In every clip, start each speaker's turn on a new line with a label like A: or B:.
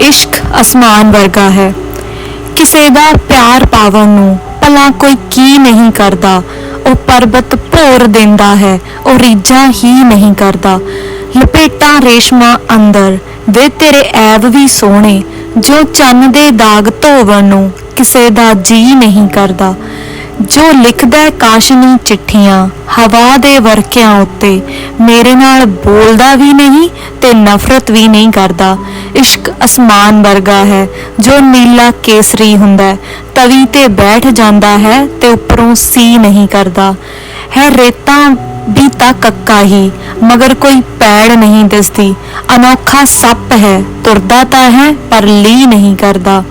A: ਇਸ਼ਕ ਅਸਮਾਨ ਵਰਗਾ ਹੈ। ਕਿਸੇ ਦਾ ਪਿਆਰ ਪਾਵਨ ਨੂੰ ਭਲਾ ਕੋਈ ਕੀ ਨਹੀਂ ਕਰਦਾ। ਉਹ ਪਰਬਤ ਭੋਰ ਦਿੰਦਾ ਹੈ, ਉਹ ਰੀਝਾਂ ਹੀ ਨਹੀਂ ਕਰਦਾ। ਲਪੇਟਾਂ ਰੇਸ਼ਮਾਂ ਅੰਦਰ, ਵੇ ਤੇਰੇ ਐਬ ਵੀ ਸੋਹਣੇ, ਜੋ ਚੰਨ ਦੇ ਦਾਗ ਧੋਵਣ ਨੂੰ ਕਿਸੇ ਦਾ ਜੀ ਨਹੀਂ ਕਰਦਾ। ਜੋ ਲਿਖਦਾ ਕਾਸ਼ਨੀ ਚਿੱਠੀਆਂ, ਹਵਾ ਦੇ ਵਰਕਿਆਂ ਉੱਤੇ ਮੇਰੇ ਨਾਲ ਬੋਲਦਾ ਵੀ ਨਹੀਂ ਤੇ ਨਫ਼ਰਤ ਵੀ ਨਹੀਂ ਕਰਦਾ। ਇਸ਼ਕ ਅਸਮਾਨ ਵਰਗਾ ਹੈ, ਜੋ ਨੀਲਾ ਕੇਸਰੀ ਹੁੰਦਾ ਤਵੀ ਤੇ ਬੈਠ ਜਾਂਦਾ ਹੈ ਤੇ ਉੱਪਰੋਂ ਸੀ ਨਹੀਂ ਕਰਦਾ। ਹੈ ਰੇਤਾਂ ਵੀ ਤਾਂ ਕੱਕਾ ਹੀ, ਮਗਰ ਕੋਈ ਪੈੜ ਨਹੀਂ ਦਿਸਦੀ। ਅਨੋਖਾ ਸੱਪ ਹੈ, ਤੁਰਦਾ ਤਾਂ ਹੈ, ਪਰ ਲੀ ਨਹੀਂ ਕਰਦਾ।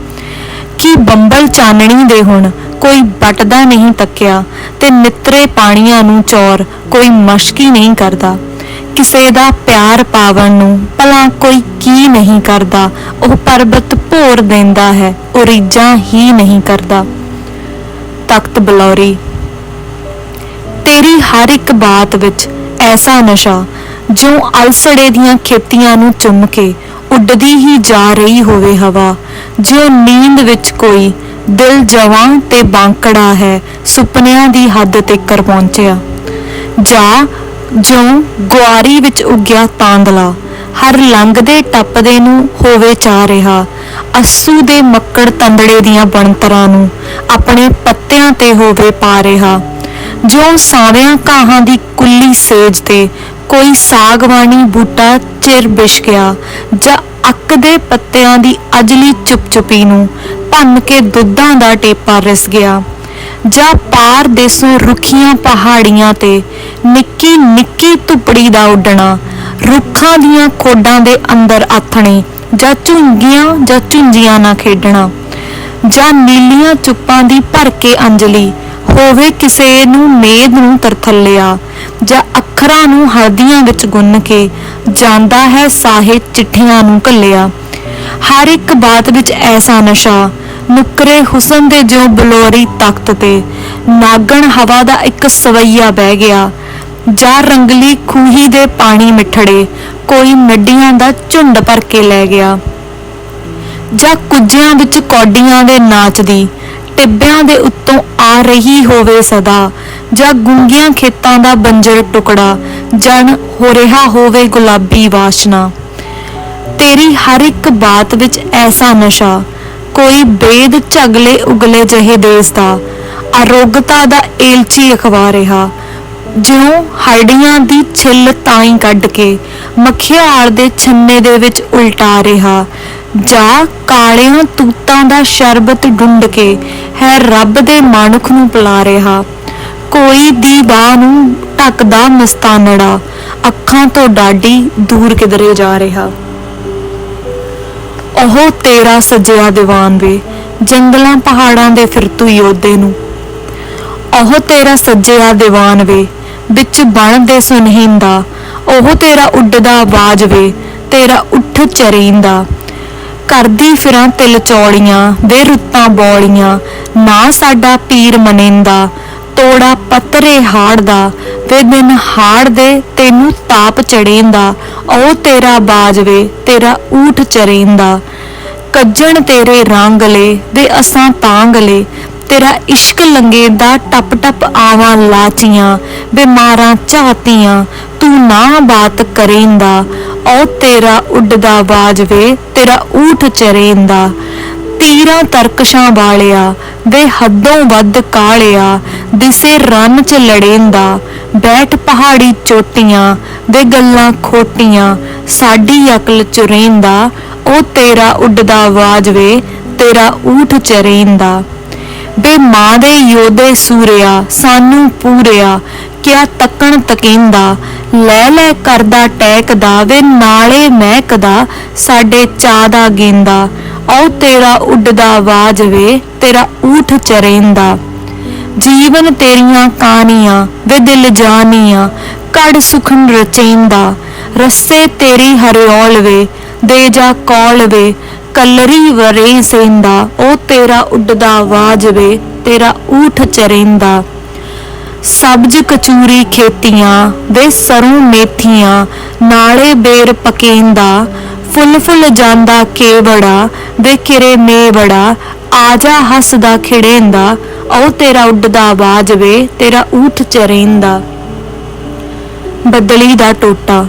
A: ਕੀ ਬੰਬਲ ਚਾਨਣੀ ਦੇ ਹੁਣ ਕੋਈ ਬਟਦਾ ਨਹੀਂ ਤੱਕਿਆ ਤੇ ਨਿਤਰੇ ਪਾਣੀਆਂ ਨੂੰ ਚੌਰ ਕੋਈ ਮਸ਼ਕੀ ਨਹੀਂ ਕਰਦਾ। ਕਿਸੇ ਦਾ ਪਿਆਰ ਪਾਵਨ ਨੂੰ ਭਲਾ ਕੋਈ ਕੀ ਨਹੀਂ ਕਰਦਾ, ਉਹ ਪਰਬਤ ਭੋਰ ਦਿੰਦਾ ਹੈ ਉਹ ਹੀ ਨਹੀਂ ਕਰਦਾ। ਤਖਤ ਬਲੌਰੀ, ਤੇਰੀ ਹਰ ਇੱਕ ਬਾਤ ਵਿੱਚ ਐਸਾ ਨਸ਼ਾ ਜੋ ਅਲਸੜੇ ਦੀਆਂ ਖੇਤੀਆਂ ਨੂੰ ਚੁੰਮ ਕੇ ਉੱਡਦੀ ਹੀ ਜਾ ਰਹੀ ਹੋਵੇ ਹਵਾ, ਜਿਉਂ ਨੀਂਦ ਵਿੱਚ ਕੋਈ ਦਿਲ ਜਵਾਂ ਤੇ ਬਾਂਕੜਾ ਹੈ, ਸੁਪਨਿਆਂ ਦੀ ਹੱਦ ਤੇ ਕਰ ਪਹੁੰਚਿਆ। ਜਾਂ ਜੋ ਗੁਆਰੀ ਵਿੱਚ ਉੱਗਿਆ ਤਾਂਦਲਾ, ਹਰ ਲੰਘਦੇ ਟੱਪਦੇ ਨੂੰ ਹੋਵੇ ਚਾ ਰਿਹਾ। ਅਸੂ ਦੇ ਮੱਕੜ ਤੰਦੜੇ ਦੀਆਂ ਬਣਤਰਾਂ ਨੂੰ ਆਪਣੇ ਪੱਤਿਆਂ ਤੇ ਹੋਵੇ ਪਾ ਰਿਹਾ। ਜੋ ਸਾਰਿਆਂ ਘਾਹਾਂ ਦੀ ਕੁੱਲੀ ਸੇਜ ਤੇ ਕੋਈ ਸਾਗਵਾਨੀ ਬੂਟਾ ਚਿਰ ਬਿਛ ਗਿਆ ਜਾਂ ਅੱਕ ਪੱਤਿਆਂ ਦੀ ਅਜਲੀ ਚੁਪਚੁਪੀ ਨੂੰ ਭੰਨ ਕੇ ਦੁੱਧਾਂ ਦਾ ਟੇਪਾ ਰਿਸ ਗਿਆ, ਜਾਂ ਪਾਰ ਦੇਸੋਂ ਰੁੱਖੀਆਂ ਪਹਾੜੀਆਂ ਤੇ ਨਿੱਕੀ ਨਿੱਕੀ ਧੁਪੜੀ ਦਾ ਉੱਡਣਾ, ਰੁੱਖਾਂ ਦੀਆਂ ਖੋਡਾਂ ਦੇ ਅੰਦਰ ਆਥਣੇ, ਜਾਂ ਝੁੰਗੀਆਂ, ਜਾਂ ਝੁੰਜੀਆਂ ਨਾ ਖੇਡਣਾ, ਜਾਂ ਨੀਲੀਆਂ ਚੁੱਪਾਂ ਦੀ ਭਰ ਕੇ ਅੰਜਲੀ ਹੋਵੇ ਕਿਸੇ ਨੂੰ ਮੇਦ ਨੂੰ ਤਰਥੱਲਿਆ, ਜਾਂ ਅੱਖਰਾਂ ਨੂੰ ਹਲਦੀਆਂ ਵਿੱਚ ਗੁੰਨ ਕੇ ਜਾਂਦਾ ਹੈ ਸਾਹੇ ਚਿੱਠੀਆਂ ਨੂੰ ਘੱਲਿਆ। ਹਰ ਇੱਕ ਬਾਤ ਵਿੱਚ ਐਸਾ ਨਸ਼ਾ, ਨੁਕਰੇ ਹੁਸਨ ਦੇ ਜੋ ਬਲੋਰੀ ਤਖਤ ਤੇ, ਨਾਗਣ ਹਵਾ ਦਾ ਇੱਕ ਸਵਈਆ ਬਹਿ ਗਿਆ, ਜਾਂ ਰੰਗਲੀ ਖੂਹੀ ਦੇ ਪਾਣੀ ਮਿੱਠੜੇ, ਕੋਈ ਮਿੱਡੀਆਂ ਦਾ ਝੁੰਡ ਭਰ ਕੇ ਲੈ ਗਿਆ। ਜਾਂ ਕੁੱਜਿਆਂ ਵਿੱਚ ਕੌਡੀਆਂ ਦੇ ਨਾਚ ਦੀ ਟਿੱਬਿਆਂ ਦੇ ਉੱਤੋਂ ਆ ਰਹੀ ਹੋਵੇ ਸਦਾ, ਜਾਂ ਗੁੰਗੀਆਂ ਖੇਤਾਂ ਦਾ ਬੰਜਰ ਟੁਕੜਾ ਜਨ ਹੋ ਰਿਹਾ ਹੋਵੇ ਗੁਲਾਬੀ ਵਾਸ਼ਨਾ। ਤੇਰੀ ਹਰ ਇੱਕ ਬਾਤ ਵਿੱਚ ਐਸਾ ਨਸ਼ਾ, ਕੋਈ ਬੇਦ ਝਗਲੇ ਉਗਲੇ ਜਹੇ ਦੇਸ ਦਾ, ਅਰੋਗਤਾ ਦਾ ਏਲਚੀ ਅਖਵਾ ਰਿਹਾ ਜਿਉਂ ਹੱਡੀਆਂ ਦੀ ਛਿੱਲ ਤਾਈ ਕੱਢ ਕੇ ਮੱਖਿਆਲ ਦੇ ਛੰਨੇ ਦੇ ਵਿੱਚ ਉਲਟਾ ਰਿਹਾ, ਜਾਂ ਕਾਲਿਆਂ ਤੂਤਾਂ ਦਾ ਸ਼ਰਬਤ ਡੁੰਡ ਕੇ ਹੈ ਰੱਬ ਦੇ ਮਾਨੁਖ ਨੂੰ ਪਿਲਾ ਰਿਹਾ। ਕੋਈ ਦੀ ਬਾਹ ਨੂੰ ਢੱਕਦਾ ਮਸਤਾਨੜਾ, ਅੱਖਾਂ ਤੋਂ ਡਾਡੀ ਦੂਰ ਕਿਧਰੇ ਜਾ ਰਿਹਾ। ਉਹ ਤੇਰਾ ਸੱਜਿਆ ਦੀਵਾਨ ਵੇ, ਜੰਗਲਾਂ ਪਹਾੜਾਂ ਦੇ ਫਿਰਤੂ ਯੋਧੇ ਨੂੰ। ਉਹ ਤੇਰਾ ਸੱਜਿਆ ਦੀਵਾਨ ਵੇ ਵਿੱਚ ਬਣ ਸੁਨਹੀਂਦਾ, ਉਹ ਤੇਰਾ ਉੱਡਦਾ ਆਵਾਜ਼ ਵੇ, ਤੇਰਾ ਉੱਠ ਚਰੀਂਦਾ। ਕਰਦੀ ਫਿਰਾਂ ਤਿਲ ਚੌੜੀਆਂ, ਵੇ ਰੁੱਤਾਂ ਬੋਲੀਆਂ, ਨਾ ਸਾਡਾ ਪੀਰ ਮਨਿੰਦਾ, ਤੋੜਾ ਪਤਰੇ ਹਾੜ ਦਾ ਵੇ ਦਿਨ ਹਾੜ ਦੇ ਤੈਨੂੰ ਤਾਪ ਚੜੇਂਦਾ, ਉਹ ਤੇਰਾ ਬਾਜ ਵੇ, ਤੇਰਾ ਊਠ ਚਰੇਂਦਾ। ਕੱਜਣ ਤੇਰੇ ਰੰਗਲੇ, ਵੇ ਅਸਾਂ ਤਾਂਗ ਤਾਂਗਲੇ ਤੇਰਾ ਇਸ਼ਕ ਲੰਗੇ ਦਾ ਟਪ ਟਪ ਆਵਾਂ ਲਾਚੀਆਂ, ਬਿਮਾਰਾਂ ਝਾਤੀਆਂ ਤੂੰ ਨਾ ਬਾਤ ਕਰੇਂਦਾ। ਉਹ ਤੇਰਾ ਉੱਡਦਾ ਆਵਾਜ਼ ਤੇਰਾ ਊਠ ਚਰੇਂਦਾ। ਤੀਰਾਂ ਤਰਕਸ਼ਾਂ ਵਾਲਿਆ ਵੇ ਹੱਦੋਂ ਵੱਧ ਕਾਲਿਆ, ਦਿਸੇ ਰਨ ਚ ਲੜੇਂਦਾ। ਬੈਠ ਪਹਾੜੀ ਚੋਟੀਆਂ, ਵੇ ਗੱਲਾਂ ਖੋਟੀਆਂ, ਸਾਡੀ ਅਕਲ ਚੁਰੇਂਦਾ ਉਹ ਤੇਰਾ ਉੱਡਦਾ ਵਾਜਵੇ ਤੇਰਾ ਊਠ ਚਰੇਂਦਾ। ਬੇ ਮਾਂ ਦੇ ਯੋਧੇ ਸੂਰਿਆ, ਸਾਨੂੰ ਪੂਰਿਆ, ਕਿਆ ਤੱਕਣ ਤਕੀਂਦਾ, ਲੈ ਲੈ ਕਰਦਾ ਟੈਕਦਾ, ਵੇ ਨਾਲੇ ਮਹਿਕਦਾ, ਸਾਡੇ ਚਾ ਦਾ ਗੇਂਦਾ ਔ ਤੇਰਾ ਉੱਡਦਾ ਆਵਾਜ਼ ਵੇ, ਤੇਰਾ ਊਠ ਚਰੇਂਦਾ। ਜੀਵਨ ਤੇਰੀਆਂ ਕਾਨੀਆਂ, ਵੇ ਦਿਲ ਜਾਨੀਆਂ ਕੜ ਸੁਖਨ ਰਚੇਂਦਾ, ਰਸੇ ਤੇਰੀ ਹਰਿਓਲ ਵੇ, ਦੇ ਜਾ ਕੌਲ ਵੇ ਕਲਰੀ ਵਰੇ ਸੇਂਦਾ ਉਹ ਤੇਰਾ ਉੱਡਦਾ ਆਵਾਜ਼ ਵੇ, ਤੇਰਾ ਊਠ ਚਰੇਂਦਾ। ਸਬਜ ਕਚੂਰੀ ਖੇਤੀਆਂ ਵੇ ਸਰੋਂ ਮੇਥੀਆਂ, ਨਾਲੇ ਬੇਰ ਪਕੇਂਦਾ। ਫੁੱਲ ਫੁੱਲ ਜਾਂਦਾ ਕੇਵੜਾ ਵੇ ਕਿਰੇ ਮੇਵੜਾ ਆ ਜਾ ਹੱਸਦਾ ਖਿੜੇਂਦਾ। ਉਹ ਤੇਰਾ ਉੱਡਦਾ ਆਵਾਜ਼ ਵੇ, ਤੇਰਾ ਊਠ ਚਰੇਂਦਾ। ਬਦਲੀ ਦਾ ਟੋਟਾ।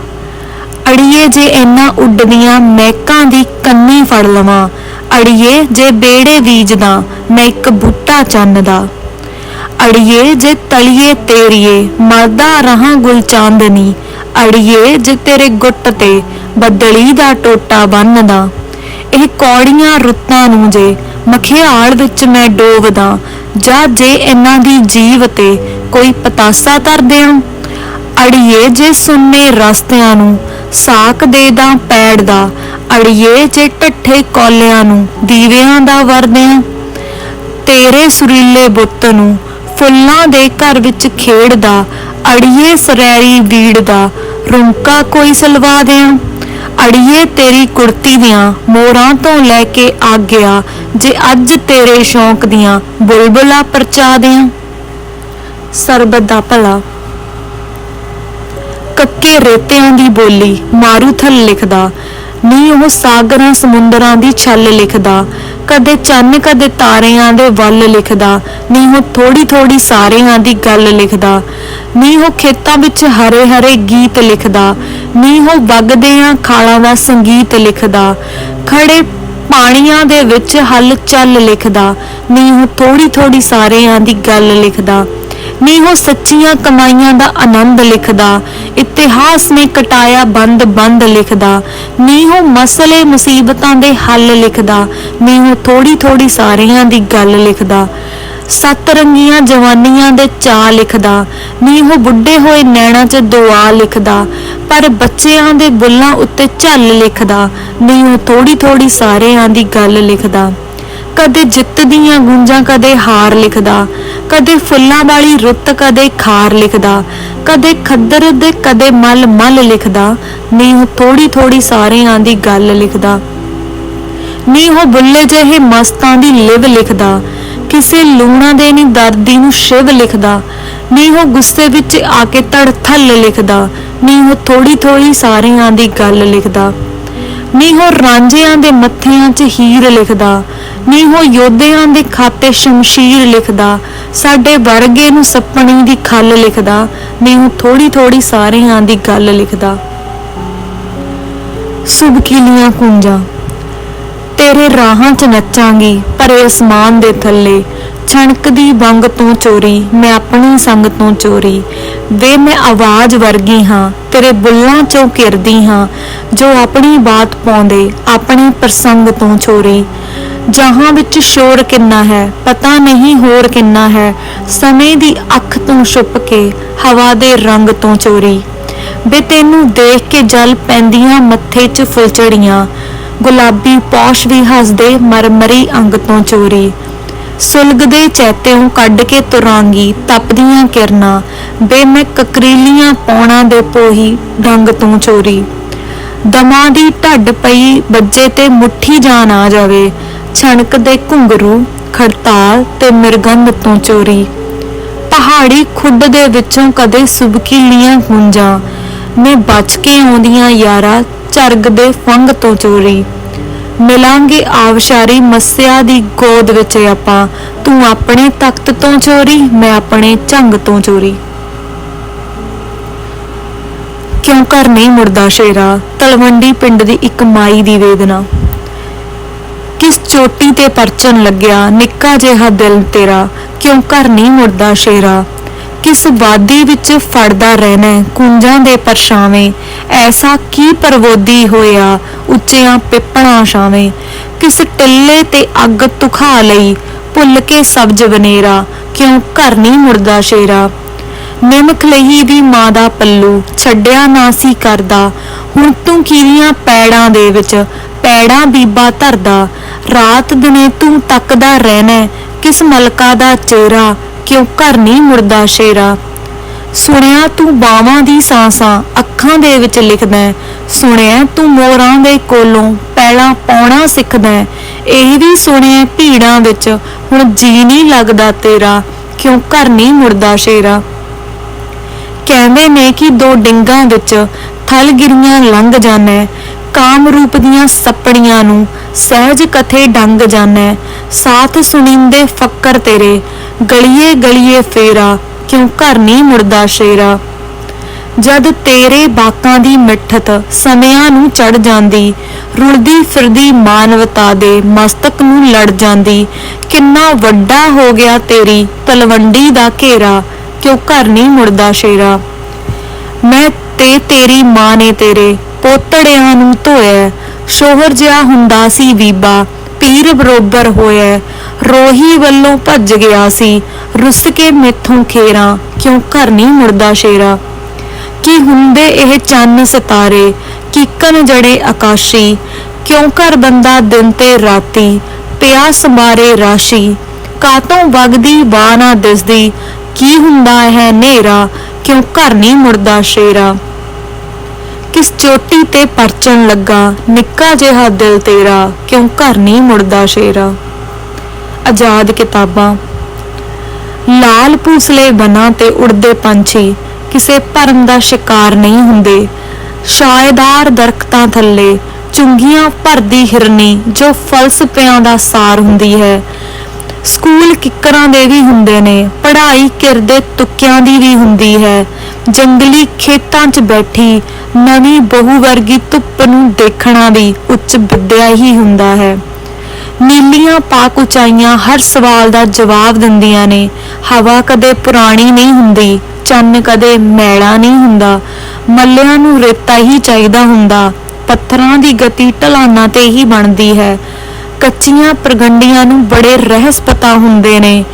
A: ਅੜੀਏ ਜੇ ਇੰਨਾ ਉੱਡਦੀਆਂ ਮਹਿਕਾਂ ਦੀ ਕੰਨੀ ਫੜ ਲਵਾਂ, ਅੜੀਏ ਜੇ ਬੇੜੇ ਬੀਜਦਾ ਮੈਂ ਇੱਕ ਬੂਟਾ ਚੰਨਦਾ। ਅੜੀਏ ਜੇ ਤਲੀਏ ਤੇਰੀਏ, ਮਰਦਾ ਰਹਾ ਗੁਲ ਚਾਂਦਨੀ, ਅੜੀਏ ਜੇ ਤੇਰੇ ਗੁੱਟ ਤੇ ਬੱਦਲੀ ਦਾ ਟੋਟਾ ਬੰਨਦਾ। ਇਹ ਕੌੜੀਆਂ ਰੁੱਤਾਂ ਨੂੰ ਜੇ ਮਖਿਆਲ ਵਿੱਚ ਮੈਂ ਡੋਬਦਾ, ਜਾਂ ਜੇ ਇਹਨਾਂ ਦੀ ਜੀਵ ਤੇ ਕੋਈ ਪਤਾਸਾ ਧਰ ਦੇਣ ਅੜੀਏ ਜੇ ਸੁੰਨੇ ਰਸਤਿਆਂ ਨੂੰ ਸਾਕ ਦੇ ਦਾਂ, ਪੈੜ ਦਾ, ਅੜੀਏ ਜੇ ਟੱਠੇ ਕੋਲਿਆਂ ਨੂੰ, ਦੀਵਿਆਂ ਦਾ ਵਰਦਿਆਂ। ਤੇਰੇ ਸੁਰੀਲੇ ਬੁੱਤ ਨੂੰ, ਫੁੱਲਾਂ ਦੇ ਘਰ ਵਿੱਚ ਖੇਡਦਾ ਅੜੀਏ ਸਰੈਰੀ ਵੀੜ ਦਾ, ਰੁੰਕਾ ਕੋਈ ਸਲਵਾ ਦਿਆਂ। ਅੜੀਏ ਤੇਰੀ ਕੁੜਤੀ ਦੀਆਂ ਮੋਰਾਂ ਤੋਂ ਲੈ ਕੇ ਆ ਗਿਆ ਜੇ ਅੱਜ ਤੇਰੇ ਸ਼ੌਂਕ ਦੀਆਂ ਬੁਲਬੁਲਾ ਪਰਚਾ ਦਿਆਂ। ਸਰਬਤ ਦਾ ਭਲਾ ਕੱਕੇ ਰੇਤਿਆਂ ਦੀ ਬੋਲੀ ਮਾਰੂਥਲ ਲਿਖਦਾ, ਨੀ ਉਹ ਸਾਗਰਾਂ ਸਮੁੰਦਰਾਂ ਦੀ ਛੱਲ ਲਿਖਦਾ, ਕਦੇ ਚੰਨ ਕਦੇ ਤਾਰਿਆਂ ਦੇ ਵੱਲ ਲਿਖਦਾ, ਨੀ ਉਹ ਥੋੜੀ ਥੋੜੀ ਸਾਰਿਆਂ ਦੀ ਗੱਲ ਲਿਖਦਾ, ਨੀ ਉਹ ਖੇਤਾਂ ਵਿੱਚ ਹਰੇ ਹਰੇ ਗੀਤ ਲਿਖਦਾ, ਨੀ ਉਹ ਵਗਦਿਆਂ ਖਾਲਾਂ ਦਾ ਸੰਗੀਤ ਲਿਖਦਾ ਖੜੇ ਪਾਣੀਆਂ ਦੇ ਵਿੱਚ ਹਲ ਚੱਲ ਲਿਖਦਾ, ਨੀ ਉਹ ਥੋੜੀ ਥੋੜੀ ਸਾਰਿਆਂ ਦੀ ਗੱਲ ਲਿਖਦਾ। ਨੀ ਉਹ ਸੱਚੀਆਂ ਕਮਾਈਆਂ ਦਾ ਆਨੰਦ ਲਿਖਦਾ, ਇਤਿਹਾਸ ਨੇ ਕਟਾਇਆ ਬੰਦ ਬੰਦ ਲਿਖਦਾ ਨੀ ਉਹ ਮਸਲੇ ਮੁਸੀਬਤਾਂ ਦੇ ਹੱਲ ਲਿਖਦਾ ਨੀ ਉਹ ਥੋੜੀ ਥੋੜੀ ਸਾਰਿਆਂ ਦੀ ਗੱਲ ਲਿਖਦਾ, ਸੱਤ ਰੰਗੀਆਂ ਜਵਾਨੀਆਂ ਦੇ ਚਾਅ ਲਿਖਦਾ ਨੀ ਉਹ ਬੁੱਢੇ ਹੋਏ ਨੈਣਾਂ 'ਚ ਦੁਆ ਲਿਖਦਾ, ਪਰ ਬੱਚਿਆਂ ਦੇ ਬੁੱਲਾਂ ਉੱਤੇ ਝੱਲ ਲਿਖਦਾ ਨੀ ਉਹ ਥੋੜੀ ਥੋੜੀ ਸਾਰਿਆਂ ਦੀ ਗੱਲ ਲਿਖਦਾ। ਕਦੇ ਜਿੱਤ ਦੀਆਂ ਗੁੰਜਾਂ, ਕਦੇ ਹਾਰ ਲਿਖਦਾ, ਕਦੇ ਫੁੱਲਾਂ ਵਾਲੀ ਰੁੱਤ, ਕਦੇ ਖਾਰ ਲਿਖਦਾ, ਕਦੇ ਖੱਦਰ ਦੇ, ਕਦੇ ਮਲ ਮਲ ਲਿਖਦਾ ਨੀ ਉਹ ਥੋੜੀ ਥੋੜੀ ਸਾਰਿਆਂ ਦੀ ਗੱਲ ਲਿਖਦਾ। ਨੀ ਉਹ ਬੁੱਲੇ ਜਿਹੇ ਮਸਤਾਂ ਦੀ ਲਿਵ ਲਿਖਦਾ, ਕਿਸੇ ਲੂਣਾ ਦੇ ਨੀ ਦਰਦੀ ਨੂੰ ਸ਼ਿਵ ਲਿਖਦਾ ਨੀ ਉਹ ਗੁੱਸੇ ਵਿੱਚ ਆ ਕੇ ਤੜਥਲ ਲਿਖਦਾ ਨੀ ਉਹ ਥੋੜੀ ਥੋੜੀ ਸਾਰਿਆਂ ਦੀ ਗੱਲ ਲਿਖਦਾ। ਨੀ ਉਹ ਰਾਂਝਿਆਂ ਦੇ ਮੱਥਿਆਂ 'ਚ ਹੀਰ ਲਿਖਦਾ, ਨੀ ਉਹ ਯੋਧਿਆਂ ਦੇ ਖਾਤੇ ਸ਼ਮਸ਼ੀਰ ਲਿਖਦਾ, ਸਾਡੇ ਵਰਗੇ ਨੂੰ ਸੱਪਣੀ ਦੀ ਖੱਲ ਲਿਖਦਾ, ਨੀ ਉਹ ਥੋੜੀ ਥੋੜੀ ਸਾਰਿਆਂ ਦੀ ਗੱਲ ਲਿਖਦਾ। ਸੁਬਕੀਲੀਆਂ ਕੁੰਜਾਂ ਤੇਰੇ ਰਾਹਾਂ 'ਚ ਨੱਚਾਂਗੀ ਭਰੇ ਅਸਮਾਨ ਦੇ ਥੱਲੇ। ਛਣਕਦੀ ਬੰਗ ਤੋਂ ਚੋਰੀ, ਮੈਂ ਆਪਣੀ ਸੰਗ ਤੋਂ ਚੋਰੀ। ਵੇ ਮੈਂ ਆਵਾਜ਼ ਵਰਗੀ ਹਾਂ, ਤੇਰੇ ਬੁੱਲਾਂ 'ਚੋਂ ਕਿਰਦੀ ਹਾਂ। ਜੋ ਆਪਣੀ ਬਾਤ ਪਾਉਂਦੇ, ਆਪਣੀ ਪ੍ਰਸੰਗ ਤੋਂ ਚੋਰੀ ਜਹਾਂ ਵਿੱਚ ਸ਼ੋਰ ਕਿੰਨਾ ਹੈ, ਪਤਾ ਨਹੀਂ ਹੋਰ ਕਿੰਨਾ ਹੈ। ਸਮੇਂ ਦੀ ਅੱਖ ਤੋਂ ਛੁਪ ਕੇ, ਹਵਾ ਦੇ ਰੰਗ ਤੋਂ ਚੋਰੀ। ਬੇ ਤੈਨੂੰ ਦੇਖ ਕੇ ਜਲ ਪੈਂਦੀਆਂ ਮੱਥੇ 'ਚ ਫੁਲਚੜੀਆਂ। ਗੁਲਾਬੀ ਪੌਸ਼ ਵੀ ਹੱਸਦੇ ਮਰਮਰੀ ਅੰਗ ਤੋਂ ਚੋਰੀ। ਸੁਲਗਦੇ ਚੈਤਿਓਂ ਕੱਢ ਕੇ ਤੁਰਾਂਗੀ ਤਪਦੀਆਂ ਕਿਰਨਾਂ ਵੇ ਮੈਂ ਕਕਰੀਲੀਆਂ ਪੌਣਾ ਦੇ ਪੋਹੀ ਡੰਗ ਤੋਂ ਚੋਰੀ। ਦਮਾਂ ਦੀ ਢੱਡ ਪਈ ਬੱਜੇ ਤੇ ਮੁੱਠੀ ਜਾਨ ਆ ਜਾਵੇ, ਛਣਕ ਦੇ ਘੁੰਗਰੂ, ਖੜਤਾਲ ਤੇ ਮਿਰਗੰਧ ਤੋਂ ਚੋਰੀ। ਪਹਾੜੀ ਖੁੱਡ ਦੇ ਵਿੱਚੋਂ ਕਦੇ ਸੁਬਕੀਲੀਆਂ ਹੁੰਜਾਂ ਮੈਂ ਬਚ ਕੇ ਆਉਂਦੀਆਂ ਯਾਰਾ ਝਰਗ ਦੇ ਫੰਗ ਤੋਂ ਚੋਰੀ। ਮਿਲਾਂਗੇ ਆਵਸ਼ਾਰੀ ਮੱਸਿਆ ਦੀ ਗੋਦ ਵਿੱਚ ਆਪਾਂ। ਤੂੰ ਆਪਣੇ ਤਖਤ ਤੋਂ ਚੋਰੀ, ਮੈਂ ਆਪਣੇ ਝੰਗ ਤੋਂ ਚੋਰੀ। ਕਿਉਂ ਘਰ ਨਹੀਂ ਮੁੜਦਾ ਸ਼ੇਰਾ? ਤਲਵੰਡੀ ਪਿੰਡ ਦੀ ਇੱਕ ਮਾਈ ਦੀ ਵੇਦਨਾ। ਕਿਸ ਚੋਟੀ ਤੇ ਪਰਚਨ ਲੱਗਿਆ? ਨਿੱਕਾ ਜਿਹਾ ਦਿਲ ਤੇਰਾ। ਕਿਉਂ ਘਰ ਨਹੀਂ ਮੁੜਦਾ ਸ਼ੇਰਾ? ਕਿਸ ਵਾਦੀ ਵਿੱਚ ਫੜਦਾ ਰਹਿਣਾ ਕੁੰਜਾਂ ਦੇ ਪਰਛਾਵੇਂ। ਐਸਾ ਕੀ ਪਰਵੋਦੀ ਹੋਇਆ, ਉੱਚਿਆਂ ਪਿੱਪਣਾ ਛਾਵੇਂ। ਕਿਸ ਟਿੱਲੇ ਤੇ ਅੱਗ ਤੁਖਾ ਲਈ, ਭੁੱਲ ਕੇ ਸਬਜ ਬਨੇਰਾ ਕਿਉਂ ਘਰ ਨਹੀਂ ਮੁੜਦਾ ਸ਼ੇਰਾ। ਨਿਮਕ ਲਈ ਦੀ ਮਾਂ ਦਾ ਪੱਲੂ, ਛੱਡਿਆ ਨਾ ਸੀ ਕਰਦਾ। ਹੁਣ ਤੂੰ ਕੀਰੀਆਂ ਪੈੜਾਂ ਦੇ ਵਿੱਚ, ਪੈੜਾਂ ਬੀਬਾ ਧਰਦਾ। ਰਾਤ ਦਿਨੇ ਤੂੰ ਤੱਕਦਾ ਰਹਿਣਾ ਕਿਸ ਮਲਕਾ ਦਾ ਚਿਹਰਾ ਕਿਉਂ ਘਰ ਨਹੀਂ ਮੁੜਦਾ ਸ਼ੇਰਾ? ਸੁਣਿਆ ਤੂੰ ਬਾਵਾਂ ਦੀ ਸਾਂਸਾਂ ਅੱਖਾਂ ਦੇ ਵਿੱਚ ਲਿਖਦਾ ਸੁਣਿਆ ਤੂੰ ਮੋਰਾਂ ਦੇ ਕੋਲੋਂ ਪੈਲਾਂ ਪਾਉਣਾ ਸਿੱਖਦਾ ਇਹ ਵੀ ਸੁਣਿਆ ਭੀੜਾਂ ਵਿੱਚ, ਹੁਣ ਜੀ ਨਹੀਂ ਲੱਗਦਾ ਤੇਰਾ, ਕਿਉਂ ਘਰ ਨਹੀਂ ਮੁੜਦਾ ਸ਼ੇਰਾ? ਕਹਿੰਦੇ ਨੇ ਕਿ ਦੋ ਡਿੰਗਾਂ ਵਿੱਚ ਥਲ ਗਿਰੀਆਂ ਲੰਘ ਜਾਣਾ ਕਾਮ ਰੂਪ ਦੀਆਂ ਸੱਪੜੀਆਂ ਨੂੰ ਸਹਿਜ ਕਥੇ ਡੰਗ ਜਾਣੈ, ਸਾਥ ਸੁਣੀਂਦੇ ਫੱਕਰ ਤੇਰੇ, ਗਲੀਏ ਗਲੀਏ ਫੇਰਾ, ਕਿਉਂ ਘਰ ਨਹੀਂ ਮੁੜਦਾ ਸ਼ੇਰਾ? ਜਦ ਤੇਰੇ ਬਾਕਾਂ ਦੀ ਮਿੱਠਤ ਸਮਿਆਂ ਨੂੰ ਚੜ ਜਾਂਦੀ, ਰੁਲਦੀ ਫਿਰਦੀ ਮਾਨਵਤਾ ਦੇ ਮਸਤਕ ਨੂੰ ਲੜ ਜਾਂਦੀ, ਕਿੰਨਾ ਵੱਡਾ ਹੋ ਗਿਆ ਤੇਰੀ ਤਲਵੰਡੀ ਦਾ ਘੇਰਾ, ਕਿਉਂ ਘਰ ਨਹੀਂ ਮੁੜਦਾ ਸ਼ੇਰਾ? ਮੈਂ ਤੇ ਤੇਰੀ ਮਾਂ ਨੇ ਤੇਰੇ ਪੋਤੜਿਆਂ ਨੂੰ ਧੋਇਆ। ਸ਼ੋਹਰ ਜਿਹਾ ਹੁੰਦਾ ਸੀ ਬੀਬਾ, ਪੀਰ ਬਰੋਬਰ ਹੋਇਆ। ਰੋਹੀ ਵੱਲੋਂ ਭੱਜ ਗਿਆ ਸੀ, ਰੁੱਸ ਕੇ ਮੇਥੋਂ ਖੇਰਾ, ਕਿਉਂ ਘਰ ਨਹੀਂ ਮੁੜਦਾ ਸ਼ੇਰਾ? ਕੀ ਹੁੰਦੇ ਇਹ ਚੰਨ ਸਿਤਾਰੇ ਕੀਕਨ ਜੜੇ ਆਕਾਸ਼ੀ? ਕਿਉਂ ਘਰ ਬੰਦਾ ਦਿਨ ਤੇ ਰਾਤੀ ਪਿਆ ਸਮਾਰੇ ਰਾਸ਼ੀ? ਕਾਤੋਂ ਵਗਦੀ, ਬਾਹ ਨਾ ਦਿਸਦੀ? ਕੀ ਹੁੰਦਾ ਹੈ ਹਨੇਰਾ, ਕਿਉਂ ਘਰ ਨਹੀਂ ਮੁੜਦਾ ਸ਼ੇਰਾ? ਕਿਸ ਚੋਟੀ ਤੇ ਪਰਚਣ ਲੱਗਾ, ਨਿੱਕਾ ਜਿਹਾ ਦਿਲ ਤੇਰਾ, ਕਿਉਂ ਘਰ ਨਹੀਂ ਮੁੜਦਾ ਸ਼ੇਰਾ? ਆਜ਼ਾਦ ਕਿਤਾਬਾਂ। ਲਾਲ ਪੂਸਲੇ ਬਨਾਂ ਤੇ ਉੜਦੇ ਪੰਛੀ, ਕਿਸੇ ਭਰਮ ਦਾ ਸ਼ਿਕਾਰ ਨਹੀਂ ਹੁੰਦੇ। ਸ਼ਾਇਦਾਰ ਦਰਖਤਾਂ ਥੱਲੇ, ਚੁੰਗੀਆਂ ਭਰਦੀ ਹਿਰਨੀ, ਜੋ ਫਲਸਫਿਆਂ ਦਾ ਸਾਰ ਹੁੰਦੀ ਹੈ। ਸਕੂਲ ਕਿੱਕਰਾਂ ਦੇ ਵੀ ਹੁੰਦੇ ਨੇ, ਪੜ੍ਹਾਈ ਕਿਰਦੇ ਤੁੱਕਿਆਂ ਦੀ ਵੀ ਹੁੰਦੀ ਹੈ। ਜੰਗਲੀ ਖੇਤਾਂ 'ਚ ਬੈਠੀ ਨਵੀਂ ਬਹੂ ਵਰਗੀ ਧੁੱਪ ਨੂੰ ਦੇਖਣਾ ਵੀ ਉੱਚ ਵਿਦਿਆ ਹੀ ਹੁੰਦਾ ਹੈ। ਨੀਲੀਆਂ ਪਾਕ ਉਚਾਈਆਂ ਹਰ ਸਵਾਲ ਦਾ ਜਵਾਬ ਦਿੰਦੀਆਂ ਨੇ। ਹਵਾ ਕਦੇ ਪੁਰਾਣੀ ਨਹੀਂ ਹੁੰਦੀ, ਚੰਨ ਕਦੇ ਮੈਲਾ ਨਹੀਂ ਹੁੰਦਾ। ਮੱਲਿਆਂ ਨੂੰ ਰੇਤਾ ਹੀ ਚਾਹੀਦਾ ਹੁੰਦਾ। ਪੱਥਰਾਂ ਦੀ ਗਤੀ ਢਲਾਨਾਂ ਤੇ ਹੀ ਬਣਦੀ ਹੈ। ਕੱਚੀਆਂ ਪ੍ਰਗੰਡੀਆਂ ਨੂੰ ਬੜੇ ਰਹਿਸ ਪਤਾ ਹੁੰਦੇ ਨੇ।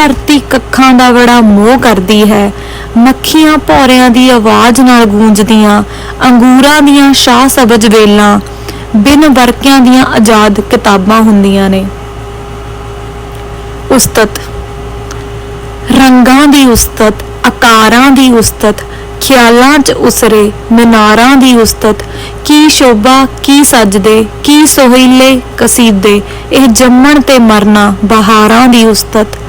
A: ਧਰਤੀ ਕੱਖਾਂ ਦਾ ਬੜਾ ਮੋਹ ਕਰਦੀ ਹੈ। ਮੱਖੀਆਂ ਭੌਰਿਆਂ ਦੀ ਆਵਾਜ਼ ਨਾਲ ਗੂੰਜਦੀਆਂ, ਅੰਗੂਰਾਂ ਦੀਆਂ ਸ਼ਾਹ ਸਬਜ ਵੇਲਾਂ, ਬਿਨ ਵਰਕਿਆਂ ਦੀਆਂ ਆਜ਼ਾਦ ਕਿਤਾਬਾਂ ਹੁੰਦੀਆਂ ਨੇ। ਉਸਤਤ, ਰੰਗਾਂ ਦੀ ਉਸਤਤ, ਆਕਾਰਾਂ ਦੀ ਉਸਤਤ, ਖਿਆਲਾਂ 'ਚ ਉਸਰੇ, ਮਨਾਰਾਂ ਦੀ ਉਸਤਤ, ਕੀ ਸ਼ੋਭਾ, ਕੀ ਸਜਦੇ, ਕੀ ਸੋਹਿਲੇ, ਕਸੀਦੇ, ਇਹ ਜੰਮਣ ਤੇ ਮਰਨਾ ਬਹਾਰਾਂ ਦੀ ਉਸਤਤ।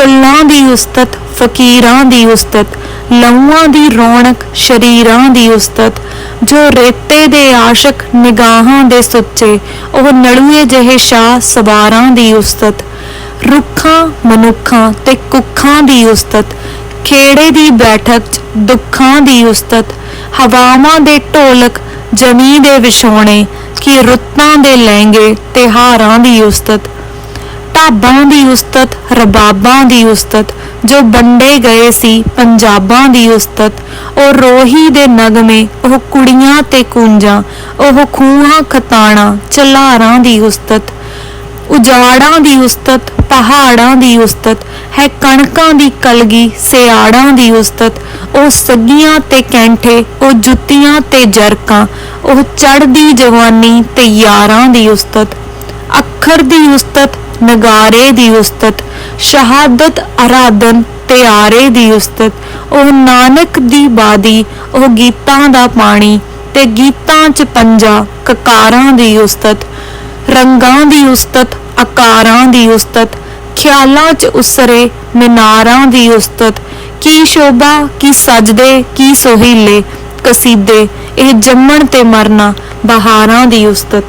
A: ਫੁੱਲਾਂ ਦੀ ਉਸਤਤ, ਫਕੀਰਾਂ ਦੀ ਉਸਤਤ, ਲਹੂਆਂ ਦੀ ਰੌਣਕ, ਸ਼ਰੀਰਾਂ ਦੀ ਉਸਤਤ। ਜੋ ਰੇਤੇ ਦੇ ਆਸ਼ਕ ਨਿਗਾਹਾਂ ਦੇ ਸੁੱਚੇ, ਉਹ ਨੜੂਏ ਜਿਹੇ ਸ਼ਾਹ ਸਵਾਰਾਂ ਦੀ ਉਸਤਤ। ਰੁੱਖਾਂ, ਮਨੁੱਖਾਂ ਤੇ ਕੁੱਖਾਂ ਦੀ ਉਸਤਤ। ਖੇੜੇ ਦੀ ਬੈਠਕ 'ਚ ਦੁੱਖਾਂ ਦੀ ਉਸਤਤ। ਹਵਾਵਾਂ ਦੇ ਢੋਲਕ, ਜਮੀ ਦੇ ਵਿਛੋਣੇ, ਕੀ ਰੁੱਤਾਂ ਦੇ ਲਹਿੰਗੇ, ਤਿਹਾਰਾਂ ਦੀ ਉਸਤਤ। ਢਾਬਾਂ ਦੀ ਉਸਤਤ, ਰਬਾਬਾਂ ਦੀ ਉਸਤਤ, ਜੋ ਵੰਡੇ ਗਏ ਸੀ ਪੰਜਾਬਾਂ ਦੀ ਉਸਤਤ। ਉਹ ਰੋਹੀ ਦੇ ਨਗਮੇ, ਉਹ ਕੁੜੀਆਂ ਤੇ ਕੁੰਜਾਂ, ਉਹ ਖੂਹਾਂ ਖਤਾਣਾ ਚਲਾਰਾਂ ਦੀ ਉਸਤਤ। ਉਜਾੜਾਂ ਦੀ ਉਸਤਤ, ਪਹਾੜਾਂ ਦੀ ਉਸਤਤ, ਹੈ ਕਣਕਾਂ ਦੀ ਕਲਗੀ, ਸਿਆੜਾਂ ਦੀ ਉਸਤਤ। ਉਹ ਸੱਗੀਆਂ ਤੇ ਕੈਂਠੇ, ਉਹ ਜੁੱਤੀਆਂ ਤੇ ਜਰਕਾਂ, ਉਹ ਚੜਦੀ ਜਵਾਨੀ ਤੇ ਯਾਰਾਂ ਦੀ ਉਸਤਤ। ਅੱਖਰ ਦੀ ਉਸਤਤ ਨਗਾਰੇ ਦੀ ਉਸਤਤ, ਸ਼ਹਾਦਤ ਅਰਾਧਨ ਤਿਆਰੇ ਦੀ ਉਸਤਤ, ਉਹ ਨਾਨਕ ਦੀ ਬਾਦੀ, ਉਹ ਗੀਤਾਂ ਦਾ ਪਾਣੀ ਤੇ ਗੀਤਾਂ ਚ ਪੰਜਾ, ਕਕਾਰਾਂ ਦੀ ਉਸਤਤ, ਰੰਗਾਂ ਦੀ ਉਸਤਤ, ਆਕਾਰਾਂ ਦੀ ਉਸਤਤ, ਖਿਆਲਾਂ 'ਚ ਉਸਰੇ, ਮਿਨਾਰਾਂ ਦੀ ਉਸਤਤ, ਕੀ ਸ਼ੋਭਾ, ਕੀ ਸਜਦੇ, ਕੀ ਸੋਹੀਲੇ, ਕਸੀਦੇ, ਇਹ ਜੰਮਣ ਤੇ ਮਰਨਾ, ਬਹਾਰਾਂ ਦੀ ਉਸਤਤ।